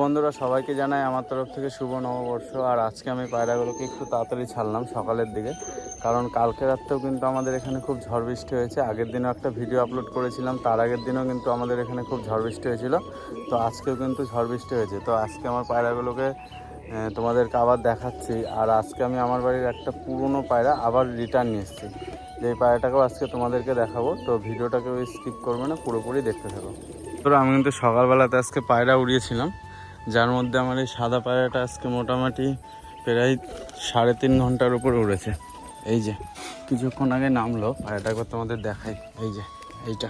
বন্ধুরা, সবাইকে জানাই আমার তরফ থেকে শুভ নববর্ষ। আর আজকে আমি পায়রাগুলোকে একটু তাড়াতাড়ি ছাড়লাম সকালের দিকে। কারণ কালকে রাত্রেও কিন্তু আমাদের এখানে খুব ঝড় বৃষ্টি হয়েছে। আগের দিনও একটা ভিডিও আপলোড করেছিলাম, তার আগের দিনও কিন্তু আমাদের এখানে খুব ঝড় বৃষ্টি হয়েছিল। তো আজকেও কিন্তু ঝড় বৃষ্টি হয়েছে। তো আজকে আমার পায়রাগুলোকে তোমাদেরকে আবার দেখাচ্ছি। আর আজকে আমি আমার বাড়ির একটা পুরনো পায়রা আবার রিটার্ন নিয়ে এসেছি। যেই পায়রাটাকেও আজকে তোমাদেরকে দেখাবো। তো ভিডিওটাকে স্কিপ করবে না, পুরোপুরি দেখতে থাকো। তো আমি কিন্তু সকালবেলাতে আজকে পায়রা উড়িয়েছিলাম। যার মধ্যে আমার এই সাদা পায়রাটা আজকে মোটামুটি প্রায় সাড়ে তিন ঘণ্টার উপরে উড়েছে। এই যে, কিছুক্ষণ আগে নামলো, পায়রাটাকে তোমাদের দেখাই। এই যে, এইটা।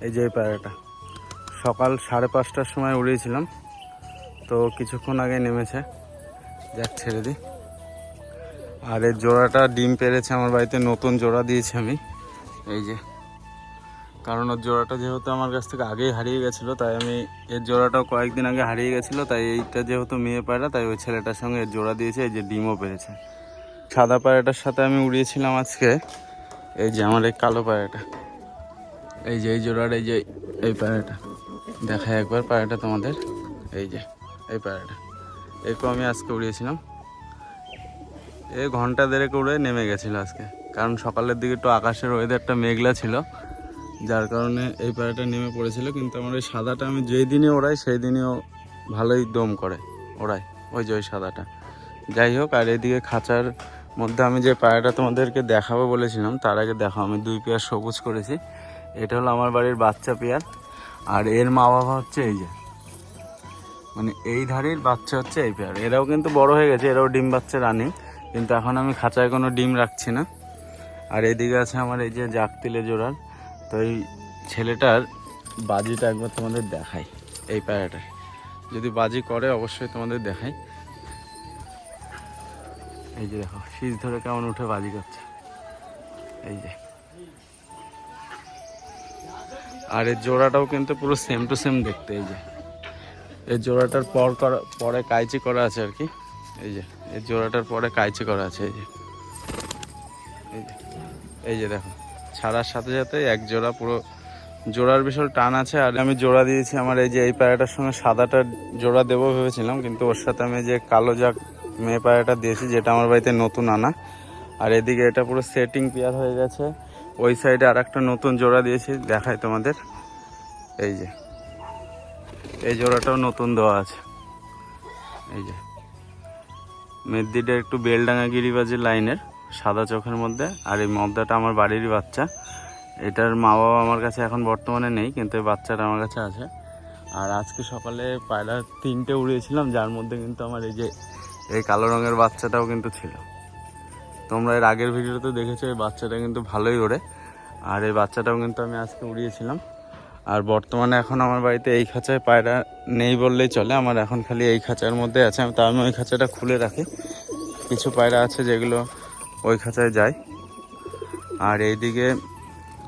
এই যে এই পায়রাটা। সকাল সাড়ে পাঁচটার সময় উড়িয়েছিলাম, তো কিছুক্ষণ আগে নেমেছে। যাক, ছেড়ে দিই। আর এর জোড়াটা ডিম পেরেছে, আমার বাড়িতে নতুন জোড়া দিয়েছি আমি। এই যে কারণ ওর জোড়াটা যেহেতু আমার কাছ থেকে আগেই হারিয়ে গেছিল, তাই আমি এর জোড়াটাও কয়েকদিন আগে হারিয়ে গেছিল, তাই এইটা যেহেতু মেয়ে পায়রা, তাই ওই ছেলেটার সঙ্গে এর জোড়া দিয়েছে, এই যে ডিমও পেয়েছে সাদা পায়রাটার সাথে আমি উড়িয়েছিলাম আজকে, এই যে আমার এই কালো পায়রাটা। এই যে, এই জোড়ার এই যে, এই পায়রাটা। দেখায় একবার পায়রাটা তোমাদের। এই যে, এই পায়রাটা। এরকম আমি আজকে উড়িয়েছিলাম। এ ঘণ্টা দেড়েক উড়ে নেমে গেছিল আজকে। কারণ সকালের দিকে একটু আকাশের ওয়েদারটা মেঘলা ছিল। যার কারণে এই পায়রাটা নেমে পড়েছিল, কিন্তু আমার ওই সাদাটা আমি যেই দিনে ওড়াই, সেই দিনেও ভালোই দম করে ওড়াই ওই যে ওই সাদাটা। যাই হোক, আর এদিকে খাঁচার মধ্যে আমি যে পায়রাটা তোমাদেরকে দেখাবো বলেছিলাম, তার আগে দেখো, আমি দুই পেয়ার সবুজ করেছি। এটা হলো আমার বাড়ির বাচ্চা পেয়ার, আর এর মা বাবা হচ্ছে এই যে। মানে এই ধারের বাচ্চা হচ্ছে এই পেয়ার। এরাও কিন্তু বড় হয়ে গেছে, এরাও ডিম বাচ্চা রানিং, কিন্তু এখন আমি খাঁচায় কোনো ডিম রাখছি না। আর এদিকে আছে আমার এই যে জাকতিলে জোড়ার তো এই ছেলেটার বাজিটা একবার তোমাদের দেখাই, এই পায়রাটার। যদি বাজি করে, অবশ্যই তোমাদের দেখাই। এই যে দেখো, শীষ ধরে কেমন উঠে বাজি করছে। এই যে। আর এর জোড়াটাও কিন্তু পুরো সেম টু সেম দেখতে, এই যে। এই জোড়াটার পর করা, পরে কাইচি করা আছে আর কি। এই যে এই জোড়াটার পরে কাইচি করা আছে এই যে এই যে দেখো। ছাড়ার সাথে সাথে এক জোড়া পুরো জোড়ার বিশাল টান আছে। আর আমি জোড়া দিয়েছি, আমার এই যে এই পায়রাটার সঙ্গে সাদাটা জোড়া দেবো ভেবেছিলাম, কিন্তু ওর সাথে আমি যে কালো জাক মেয়ে পায়রাটা দিয়েছি, যেটা আমার বাড়িতে নতুন আনা, আর এদিকে এটা পুরো সেটিং পেয়ার হয়ে গেছে। ওই সাইডে আর একটা নতুন জোড়া দিয়েছি দেখায় তোমাদের। এই যে, এই জোড়াটাও নতুন দেওয়া আছে। এই যে মেদিটা একটু বেলডাঙ্গা গিরিবাজের লাইনের। সাদা চোখের মধ্যে। আর এই মদ্দাটা আমার বাড়িরই বাচ্চা। এটার মা বাবা আমার কাছে এখন বর্তমানে নেই, কিন্তু এই বাচ্চাটা আমার কাছে আছে। আর আজকে সকালে পায়রা তিনটে উড়িয়েছিলাম, যার মধ্যে কিন্তু আমার এই যে, এই কালো রঙের বাচ্চাটাও কিন্তু ছিল। তোমরা এর আগের ভিডিওতে দেখেছ, এই বাচ্চাটা কিন্তু ভালোই ওড়ে। আর এই বাচ্চাটাও কিন্তু আমি আজকে উড়িয়েছিলাম। আর বর্তমানে এখন আমার বাড়িতে এই খাঁচায় পায়রা নেই বললেই চলে। আমার এখন খালি এই খাঁচার মধ্যে আছে। আমি তা আমি ওই খাঁচাটা খুলে রাখি। কিছু পায়রা আছে যেগুলো ওই খাঁচায় যায় আর এইদিকে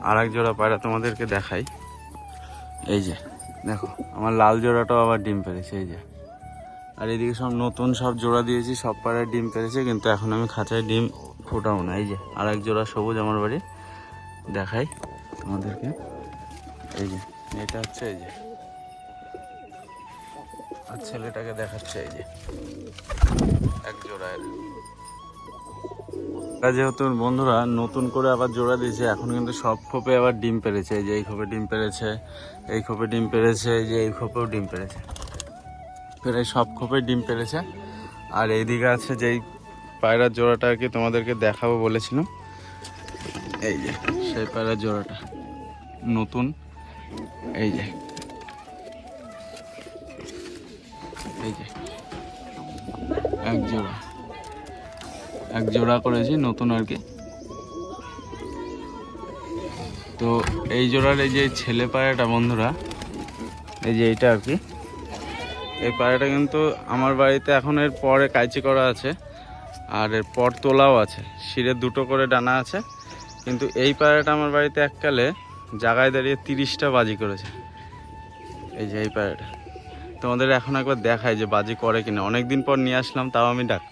আর এক জোড়া পায়রা তোমাদেরকে দেখাই। এই যে, দেখো, আমার লাল জোড়াটাও আবার ডিম পেরেছে, এই যে। আর এইদিকে সব নতুন সব জোড়া দিয়েছি, সব পায়রায় ডিম পেরেছে, কিন্তু এখন আমি খাঁচায় ডিম ফোটাবো না। এই যে আর এক জোড়া সবুজ আমার বাড়ি, দেখাই তোমাদেরকে। এই যে, এটা হচ্ছে, এই যে। আর ছেলেটাকে দেখাচ্ছে, এই যে। এক জোড়া যেহেতু বন্ধুরা নতুন করে আবার জোড়া দিয়েছে, এখন কিন্তু সব খোপে আবার ডিম পেরেছে। এই যে এই খোপে ডিম পেরেছে, এই খোপে ডিম পেরেছে, এই যে এই খোপেও ডিম পেরেছে। প্রায় সব খোপে ডিম পেরেছে। আর এইদিকে আছে যেই পায়রার জোড়াটা আর কি তোমাদেরকে দেখাবো বলেছিলাম। এই যে, সেই পায়রার জোড়াটা নতুন। এই যে এই যে, এক জোড়া। এক জোড়া করেছি, নতুন আর কি। তো এই জোড়ার এই যে ছেলে পায়রাটা বন্ধুরা, এই যে এইটা আর কি। এই পায়রাটা কিন্তু আমার বাড়িতে এখন এর পরে কাইচি করা আছে, আর এর পর তোলাও আছে। শিরে দুটো করে ডানা আছে, কিন্তু এই পায়রাটা আমার বাড়িতে এককালে জায়গায় দাঁড়িয়ে তিরিশটা বাজি করেছে। এই যে এই পায়রাটা। তোমাদের এখন একবার দেখায় যে বাজি করে কিনা। অনেক দিন পর নিয়ে আসলাম, তাও আমি ডাক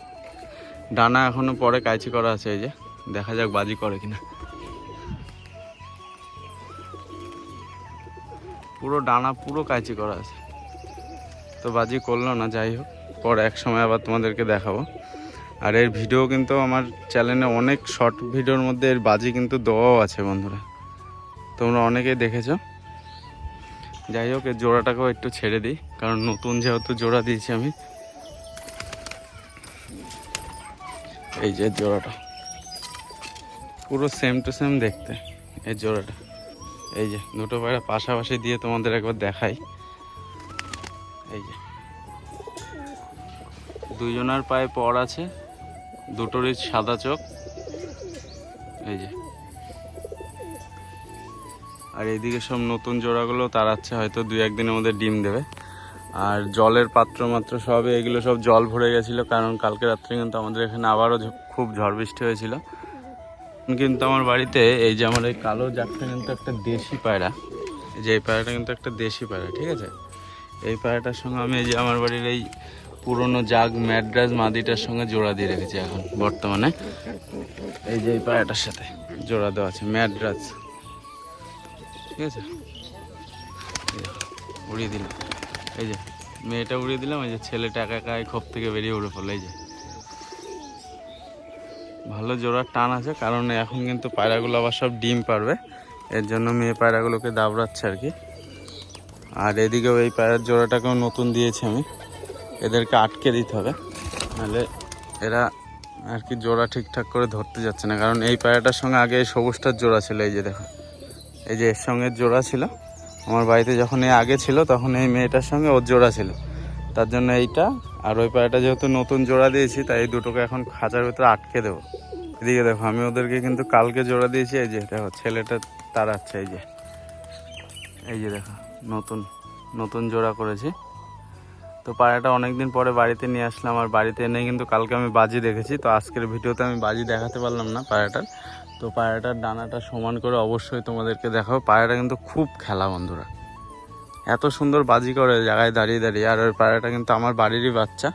ডানা এখনও পরে কাইচি করা আছে এই যে। দেখা যাক বাজি করে কিনা। পুরো ডানা পুরো কাইচি করা আছে। তো বাজি করল না, যাই হোক। পর এক সময় আবার তোমাদেরকে দেখাবো। আর এর ভিডিও কিন্তু আমার চ্যানেলে অনেক শর্ট ভিডিওর মধ্যে এর বাজি কিন্তু দেওয়াও আছে বন্ধুরা। তোমরা অনেকেই দেখেছ। যাই হোক, এর জোড়াটাকেও একটু ছেড়ে দিই, কারণ নতুন যেহেতু জোড়া দিয়েছি আমি। এই যে জোড়াটা। পুরো সেম টু সেম দেখতে, এই জোড়াটা। এই যে, দুটো পায়রা পাশাপাশি দিয়ে তোমাদের একবার দেখাই। এই যে। দুজনের পায়ে পর আছে, দুটোরই সাদা চোখ। এই যে। আর এইদিকে সব নতুন জোড়াগুলো তাড়াচ্ছে হয়তো দুই একদিনের মধ্যে ডিম দেবে। আর জলের পাত্র মাত্র সব এগুলো সব জল ভরে গেছিল, কারণ কালকে রাত্রে কিন্তু আমাদের এখানে আবারও খুব ঝড় বৃষ্টি হয়েছিল। কিন্তু আমার বাড়িতে এই যে আমার এই কালো জাতটা কিন্তু একটা দেশি পায়রা, এই যে এই পায়রাটা কিন্তু একটা দেশি পায়রা, ঠিক আছে? এই পায়রাটার সঙ্গে আমি এই যে আমার বাড়ির এই পুরনো জাগ ম্যাড্রাস মাদিটার সঙ্গে জোড়া দিয়ে রেখেছি এখন, বর্তমানে। এই যে এই পায়রাটার সাথে জোড়া দেওয়া আছে, ম্যাড্রাস। ঠিক আছে? উড়িয়ে দিলাম। এই যে, মেয়েটা উড়িয়ে দিলাম, এই যে ছেলেটা একা একা খোপ থেকে বেরিয়ে উড়ে পড়ল, এই যে। ভালো জোড়ার টান আছে, কারণ এখন কিন্তু পায়রাগুলো আবার সব ডিম পারবে, এর জন্য মেয়ে পায়রাগুলোকে দাবড়াচ্ছে আর কি। আর এদিকেও এই পায়রার জোড়াটাকেও নতুন দিয়েছি আমি, এদেরকে আটকে দিতে হবে, নাহলে এরা আর কি জোড়া ঠিকঠাক করে ধরতে যাচ্ছে না, কারণ এই পায়রাটার সঙ্গে আগে সবুজটার জোড়া ছিল, এই যে দেখো, এই যে এর সঙ্গে জোড়া ছিল আমার বাড়িতে যখন এই আগে ছিল, তখন এই মেয়েটার সঙ্গে ওর জোড়া ছিল। তার জন্য এইটা, আর ওই পায়রাটা যেহেতু নতুন জোড়া দিয়েছি, তাই এই দুটোকে এখন খাঁচার ভিতরে আটকে দেবো। এদিকে দেখো, আমি ওদেরকে কিন্তু কালকে জোড়া দিয়েছি, এই যে দেখো, ছেলেটা তাড়াচ্ছে এই যে। এই যে দেখো, নতুন নতুন জোড়া করেছি। তো পায়রাটা অনেকদিন পরে বাড়িতে নিয়ে আসলাম, আর বাড়িতে এনে কিন্তু কালকে আমি বাজি দেখেছি, তো আজকের ভিডিওতে আমি বাজি দেখাতে পারলাম না পায়রাটার তো পায়রাটার ডানাটা সমান করে অবশ্যই তোমাদেরকে দেখাবো। পায়রাটা কিন্তু খুব খেলা, বন্ধুরা। এত সুন্দর বাজি করে জায়গায় দাঁড়িয়ে দাঁড়িয়ে। আর ওই পায়রাটা কিন্তু আমার বাড়িরই বাচ্চা।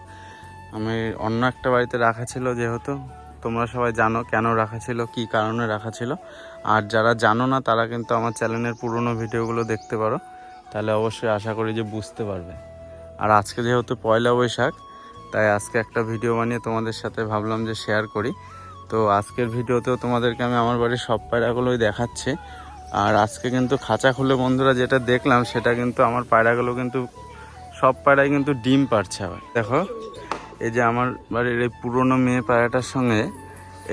আমি অন্য একটা বাড়িতে রাখা ছিল যেহেতু। তোমরা সবাই জানো কেন রাখা ছিল, কী কারণে রাখা ছিল। আর যারা জানো না, তারা কিন্তু আমার চ্যানেলের পুরনো ভিডিওগুলো দেখতে পারো। তাহলে অবশ্যই আশা করি যে বুঝতে পারবে। আর আজকে যেহেতু পয়লা বৈশাখ, তাই আজকে একটা ভিডিও বানিয়ে তোমাদের সাথে ভাবলাম যে শেয়ার করি। তো আজকের ভিডিওতেও তোমাদেরকে আমি আমার বাড়ির সব পায়রাগুলোই দেখাচ্ছি। আর আজকে কিন্তু খাঁচা খুলে বন্ধুরা যেটা দেখলাম, সেটা কিন্তু আমার পায়রাগুলো কিন্তু, সব পায়রাই কিন্তু ডিম পারছে আবার। দেখো, এই যে আমার বাড়ির এই পুরনো মেয়ে পায়রাটার সঙ্গে,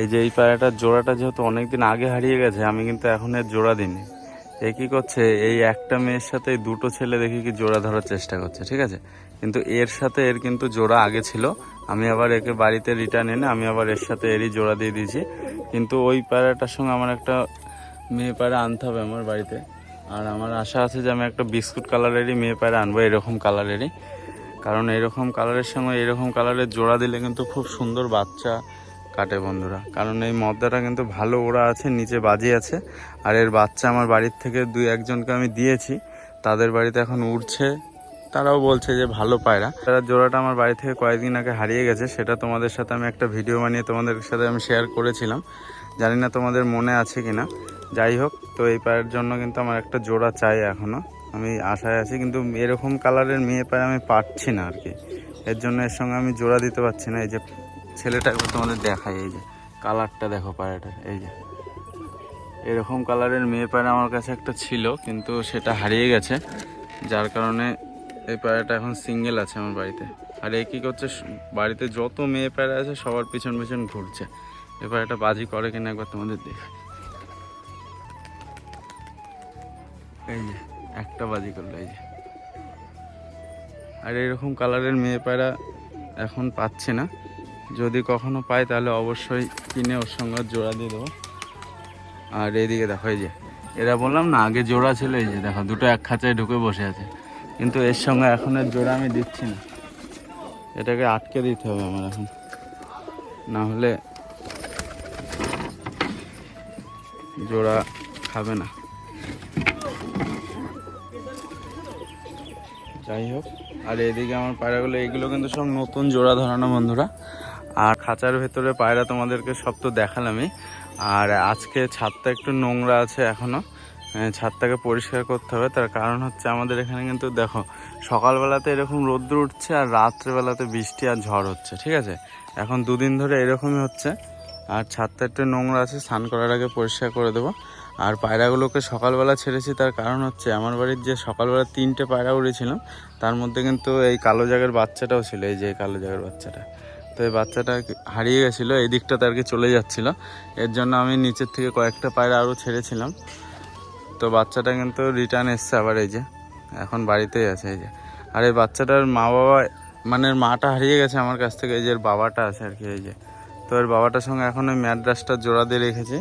এই যে এই পায়রাটার জোড়াটা যেহেতু অনেকদিন আগে হারিয়ে গেছে, আমি কিন্তু এখন এর জোড়া দিইনি। এ কী করছে, এই একটা মেয়ের সাথে দুটো ছেলে দেখি কি জোড়া ধরার চেষ্টা করছে, ঠিক আছে? কিন্তু এর সাথে এর কিন্তু জোড়া আগে ছিল আমি আবার একে বাড়িতে রিটার্ন এনে আমি আবার এর সাথে এরই জোড়া দিয়ে দিয়েছি। কিন্তু ওই পায়রাটার সঙ্গে আমার একটা মেয়ে পায়রা আনতে হবে আমার বাড়িতে। আর আমার আশা আছে যে আমি একটা বিস্কুট কালারেরই মেয়ে পায়রা আনব, এরকম কালারেরই। কারণ এরকম কালারের সঙ্গে এরকম কালারের জোড়া দিলে কিন্তু খুব সুন্দর বাচ্চা কাটে বন্ধুরা। কারণ এই মদ্দাটা কিন্তু ভালো ওড়া আছে, নিচে বাজি আছে। আর এর বাচ্চা আমার বাড়ির থেকে দুই একজনকে আমি দিয়েছি। তাদের বাড়িতে এখন উঠছে তারাও বলছে যে ভালো পায়রা। তারা জোড়াটা আমার বাড়ি থেকে কয়েকদিন আগে হারিয়ে গেছে, সেটা তোমাদের সাথে আমি একটা ভিডিও বানিয়ে তোমাদের সাথে আমি শেয়ার করেছিলাম। জানি না তোমাদের মনে আছে কিনা। যাই হোক, তো এই পায়ের জন্য কিন্তু আমার একটা জোড়া চাই এখনও আমি আশায় আছি, কিন্তু এরকম কালারের মেয়ে পায়ে আমি পাচ্ছি না আর কি। এর জন্য এর সঙ্গে আমি জোড়া দিতে পারছি না। এই যে ছেলেটা একবার তোমাদের দেখাই, এই যে কালারটা দেখো পায়রাটার, এই যে। এরকম কালারের মেয়ে পায়রা আমার কাছে একটা ছিল, কিন্তু সেটা হারিয়ে গেছে। যার কারণে এই পায়রাটা এখন সিঙ্গেল আছে আমার বাড়িতে। আর এই কী করছে বাড়িতে যত মেয়ে প্যারা আছে সবার পিছন পিছন ঘুরছে। এই পায়রাটা বাজি করে কিনা একবার তোমাদের দেখাই। এই যে, একটা বাজি করল, এই যে। আর এরকম কালারের মেয়ে পায়রা এখন পাচ্ছে না। যদি কখনো পাই তাহলে অবশ্যই কিনে ওর সঙ্গে জোড়া দিয়ে দেবো। আর এইদিকে দেখো, এই যে, এরা বললাম না, আগে জোড়া ছিল, এই যে দেখো, দুটো এক খাঁচায় ঢুকে বসে আছে। কিন্তু এর সঙ্গে এখন এর জোড়া আমি দিচ্ছি না। এটাকে আটকে দিতে হবে আমার এখন। না হলে জোড়া খাবে না। যাই হোক আর এদিকে আমার পায়রাগুলো এইগুলো কিন্তু সব নতুন জোড়া ধরানো বন্ধুরা। আর খাঁচার ভেতরে পায়রা তোমাদেরকে সব তো দেখালামই। আর আজকে ছাদটা একটু নোংরা আছে এখনও। আহ, ছাদটাকে পরিষ্কার করতে হবে। তার কারণ হচ্ছে আমাদের এখানে কিন্তু দেখো, সকালবেলাতে এরকম রোদ্র উঠছে আর রাত্রেবেলাতে বৃষ্টি আর ঝড় হচ্ছে, ঠিক আছে? এখন দুদিন ধরে এরকমই হচ্ছে। আর ছাদটা একটু নোংরা আছে, স্নান করার আগে পরিষ্কার করে দেবো। আর পায়রাগুলোকে সকালবেলা ছেড়েছি, তার কারণ হচ্ছে আমার বাড়ির যে সকালবেলা তিনটে পায়রা উড়েছিলাম, তার মধ্যে কিন্তু এই কালো জাগের বাচ্চাটাও ছিল, এই যে কালো জাগের বাচ্চাটা। তো এই বাচ্চাটা হারিয়ে গেছিল, এই দিকটাতে আর কি চলে যাচ্ছিল। এর জন্য আমি নিচের থেকে কয়েকটা পায়রা আরও ছেড়েছিলাম। তো বাচ্চাটা কিন্তু রিটার্ন এসছে আবার এই যে। এখন বাড়িতেই আছে এই যে। আর এই বাচ্চাটার মা বাবা মানে মাটা হারিয়ে গেছে আমার কাছ থেকে, এই যে বাবাটা আছে আর কি এই যে। তো এর বাবাটার সঙ্গে এখন ওই ম্যাড্রাসটা জোড়া দিয়ে রেখেছি।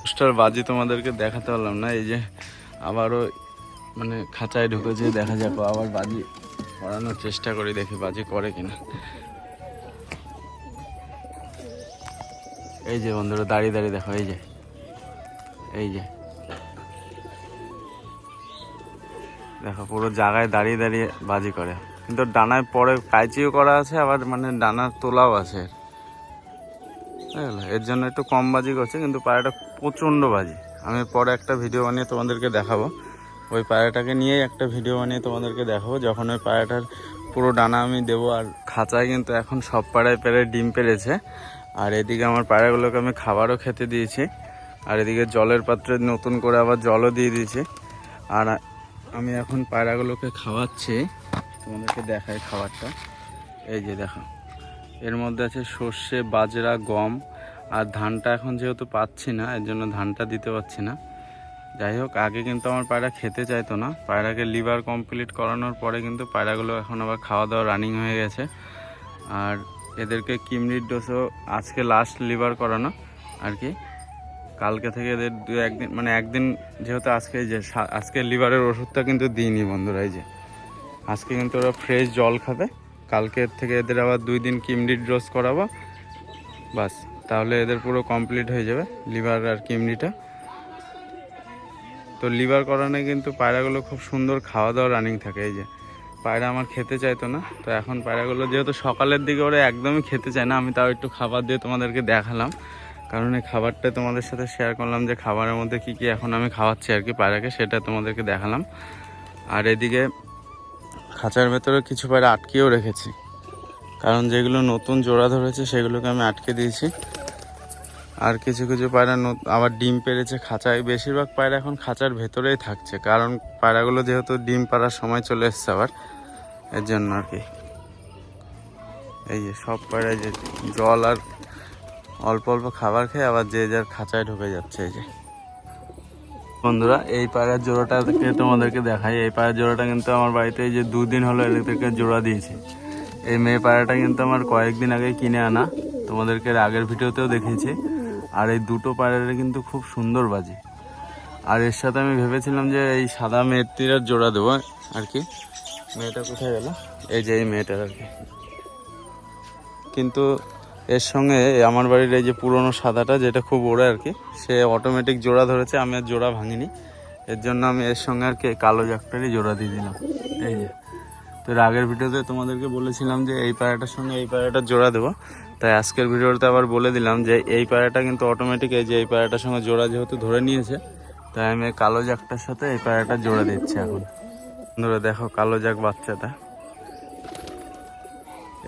পোস্টার বাজি তোমাদেরকে দেখাতে পারলাম না, এই যে আবারও মানে খাঁচায় ঢুকেছে দেখা যাক আবার বাজি পড়ানোর চেষ্টা করি, দেখি বাজি করে কিনা। এই যে বন্ধুরা, দাঁড়িয়ে দাঁড়িয়ে দেখো, এই যে। এই যে। দেখো, পুরো জায়গায় দাঁড়িয়ে দাঁড়িয়ে বাজি করে। কিন্তু ডানায় পরে কাইচিও করা আছে, আবার মানে ডানার তোলাও আছে। এর। জন্য একটু কম বাজি করছে, কিন্তু পায়রাটা প্রচণ্ড বাজি। আমি পরে একটা ভিডিও বানিয়ে তোমাদেরকে দেখাবো। ওই পায়রাটাকে নিয়েই একটা ভিডিও বানিয়ে তোমাদেরকে দেখাবো, যখন ওই পায়রাটার পুরো ডানা আমি দেবো। আর খাঁচায় কিন্তু এখন সব পাড়ায় পেরে ডিম পেরেছে। আর এদিকে আমার পায়রাগুলোকে আমি খাবারও খেতে দিয়েছি। আর এদিকে জলের পাত্রে নতুন করে আবার জলও দিয়ে দিয়েছি। আর আমি এখন পায়রাগুলোকে খাওয়াচ্ছি। তোমাদেরকে দেখাই খাবারটা। এই যে দেখো, এর মধ্যে আছে সর্ষে, বাজরা, গম, আর ধানটা এখন যেহেতু পাচ্ছি না, এর জন্য ধানটা দিতে পারছি না। যাই হোক, আগে কিন্তু আমার পায়রা খেতে চাইতো না। পায়রাকে লিভার কমপ্লিট করানোর পরে কিন্তু পায়রাগুলো এখন আবার খাওয়া দাওয়া রানিং হয়ে গেছে। আর এদেরকে কিমরির ডোসও আজকে লাস্ট লিভার করানো, আর কি। কালকে থেকে এদের দু একদিন মানে একদিন যেহেতু আজকে যে আজকে লিভারের ওষুধটা কিন্তু দিইনি বন্ধুরা, এই যে। আজকে কিন্তু ওরা ফ্রেশ জল খাবে। কালকে থেকে এদের আবার দুই দিন কিমরির ডোজ করাবো। বাস, তাহলে এদের পুরো কমপ্লিট হয়ে যাবে লিভার আর কিমনিটা তো লিভার করানো কিন্তু পায়রাগুলো খুব সুন্দর খাওয়া দাওয়া রানিং থাকে, এই যে। পায়রা আমার খেতে চাইতো না, তো এখন পায়রাগুলো যেহেতু সকালের দিকে ওরা একদমই খেতে চায় না, আমি তাও একটু খাবার দিয়ে তোমাদেরকে দেখালাম। কারণ এই খাবারটা তোমাদের সাথে শেয়ার করলাম যে খাবারের মধ্যে কি কি এখন আমি খাওয়াচ্ছি আর কি পায়রাকে, সেটা তোমাদেরকে দেখালাম। আর এদিকে খাঁচার ভেতরে কিছু পায়রা আটকেও রেখেছি। কারণ যেগুলো নতুন জোড়া ধরেছে, সেগুলোকে আমি আটকে দিয়েছি। আর কিছু কিছু পায়রা আবার ডিম পেরেছে খাঁচায়। বেশিরভাগ পায়রা এখন খাঁচার ভেতরেই থাকছে, কারণ পায়রাগুলো যেহেতু ডিম পাড়ার সময় চলে এসছে আবার, এর জন্য আর কি। এই যে সব পায়রা যে জল আর অল্প অল্প খাবার খেয়ে আবার যে যার খাঁচায় ঢুকে যাচ্ছে এই যে। বন্ধুরা, এই পায়রার জোড়াটাকে তোমাদেরকে দেখাই। এই পায়রার জোড়াটা কিন্তু আমার বাড়িতে এই যে দুদিন হলো এদেরকে জোড়া দিয়েছি। এই মেয়ে পায়রাটা কিন্তু আমার কয়েকদিন আগে কিনে আনা। তোমাদেরকে আগের ভিডিওতেও দেখিয়েছি। আর এই দুটো পায়রারে কিন্তু খুব সুন্দর বাজে। আর এর সাথে আমি ভেবেছিলাম যে এই সাদা মেয়েটির জোড়া দেবো। আর কি? মেয়েটা কোথায় গেল? এই যে এই মেয়েটার আর কি। কিন্তু এর সঙ্গে আমার বাড়ির এই যে পুরনো সাদাটা, যেটা খুব ওড়ে আর কি, সে অটোমেটিক জোড়া ধরেছে, আমি আর জোড়া ভাঙিনি। এর জন্য আমি এর সঙ্গে আর কি কালো জাকটারই জোড়া দিয়ে দিলাম। এই যে। তো আগের ভিডিওতে তোমাদেরকে বলেছিলাম যে এই পায়রাটার সঙ্গে এই পায়রাটার জোড়া দেবো। তাই আজকের ভিডিওতে আবার বলে দিলাম যে এই পায়রাটা কিন্তু অটোমেটিক এই যে এই পায়রাটার সঙ্গে জোড়া যেহেতু ধরে নিয়েছে, তাই আমি কালো জাকটার সাথে এই পায়রাটা জোড়া দিচ্ছি এখন। ধরে দেখো কালো জাক বাচ্চাটা।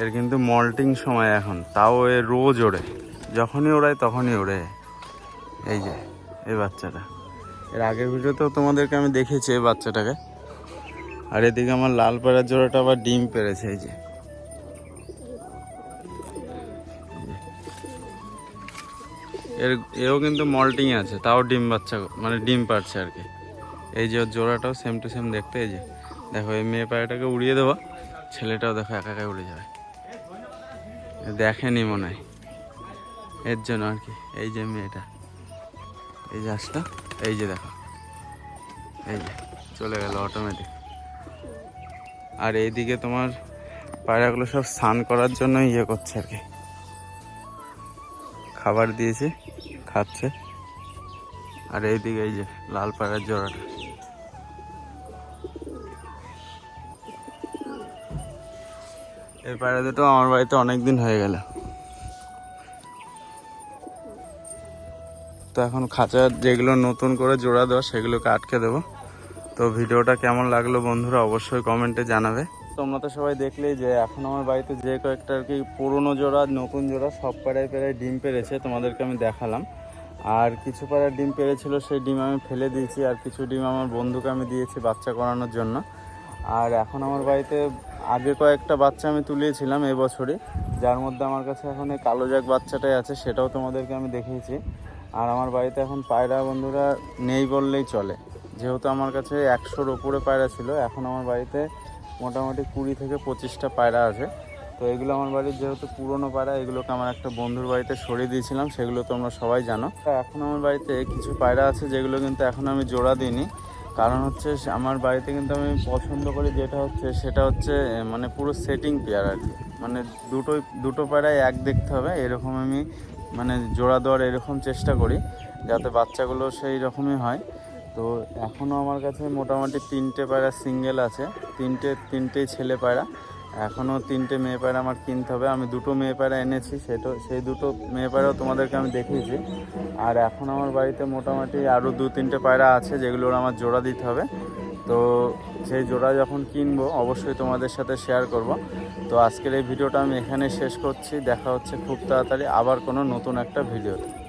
এর কিন্তু মল্টিং সময় এখন। তাও এ রোজ ওড়ে। যখনই ওড়ায় তখনই ওড়ে। এই যে, এই বাচ্চাটা। এর আগের ভিডিওতেও তোমাদেরকে আমি দেখেছি এই বাচ্চাটাকে। আর এদিকে আমার লাল পাড়ার জোড়াটা আবার ডিম পেরেছে, এই যে। এর, এও কিন্তু মল্টিং আছে, তাও ডিম বাচ্চা মানে ডিম পারছে আর কি। এই যে ওর জোড়াটাও সেম টু সেম দেখতে, এই যে। দেখো, এই মেয়ে পায়রাটাকে উড়িয়ে দেবো। ছেলেটাও দেখো একা একা উড়ে যাবে। দেখেনি মনে হয়। এর জন্য আর কি। এই যে মেয়েটা। এই যে আসটা এই যে দেখো। এই যে, চলে গেল অটোমেটিক আর এইদিকে তোমার পায়রাগুলো সব স্নান করার জন্য ইয়ে করছে আর কি। খাবার দিয়েছে, খাচ্ছে। আর এইদিকে এই যে লাল পায়রার জোড়াটা। পায়রা দুটো আমার বাড়িতে অনেক দিন হয়ে গেল। তো এখন খাঁচা যেগুলো নতুন করে জোড়া দেওয়া, সেগুলোকে আটকে দেবো। তো ভিডিওটা কেমন লাগল বন্ধুরা অবশ্যই কমেন্টে জানাবে। তোমরা তো সবাই দেখলেই যে এখন আমার বাড়িতে যে কয়েকটা আর কি পুরনো জোড়া, নতুন জোড়া, সব পাড়ায় পেড়ায় ডিম পেরেছে, তোমাদেরকে আমি দেখালাম। আর কিছু পাড়ায় ডিম পেরেছিল, সেই ডিম আমি ফেলে দিয়েছি, আর কিছু ডিম আমার বন্ধুকে আমি দিয়েছি বাচ্চা করানোর জন্য। আর এখন আমার বাড়িতে আগে কয়েকটা বাচ্চা আমি তুলিয়েছিলাম এবছরই যার মধ্যে আমার কাছে এখন এই কালো জাগ বাচ্চাটাই আছে, সেটাও তোমাদেরকে আমি দেখিয়েছি। আর আমার বাড়িতে এখন পায়রা বন্ধুরা নেই বললেই চলে। যেহেতু আমার কাছে একশোর ওপরে পায়রা ছিল, এখন আমার বাড়িতে মোটামুটি কুড়ি থেকে পঁচিশটা পায়রা আছে। তো এগুলো আমার বাড়ির যেহেতু পুরনো পায়রা, এগুলোকে আমার একটা বন্ধুর বাড়িতে সরিয়ে দিয়েছিলাম, সেগুলো তোমরা সবাই জানো। এখন আমার বাড়িতে কিছু পায়রা আছে, যেগুলো কিন্তু এখন আমি জোড়া দিইনি। কারণ হচ্ছে আমার বাড়িতে কিন্তু আমি পছন্দ করি যেটা হচ্ছে সেটা হচ্ছে মানে পুরো সেটিং পেয়ার আর কি। মানে দুটোই, দুটো পাড়ায় এক দেখতে হবে, এরকম আমি মানে জোড়া দেওয়ার এরকম চেষ্টা করি, যাতে বাচ্চাগুলো সেই রকমই হয়। তো এখনও আমার কাছে মোটামুটি তিনটে পায়রা সিঙ্গেল আছে, তিনটে, তিনটেই ছেলে পায়রা এখনও তিনটে মেয়ে পায়রা আমার কিনতে হবে। আমি দুটো মেয়ে পায়রা এনেছি, সেটা, সেই দুটো মেয়ে পায়রাও তোমাদেরকে আমি দেখিয়েছি। আর এখন আমার বাড়িতে মোটামুটি আরও দু তিনটে পায়রা আছে যেগুলোর আমার জোড়া দিতে হবে। তো সেই জোড়া যখন কিনবো, অবশ্যই তোমাদের সাথে শেয়ার করব। তো আজকের এই ভিডিওটা আমি এখানে শেষ করছি। দেখা হচ্ছে খুব তাড়াতাড়ি আবার কোনো নতুন একটা ভিডিওতে।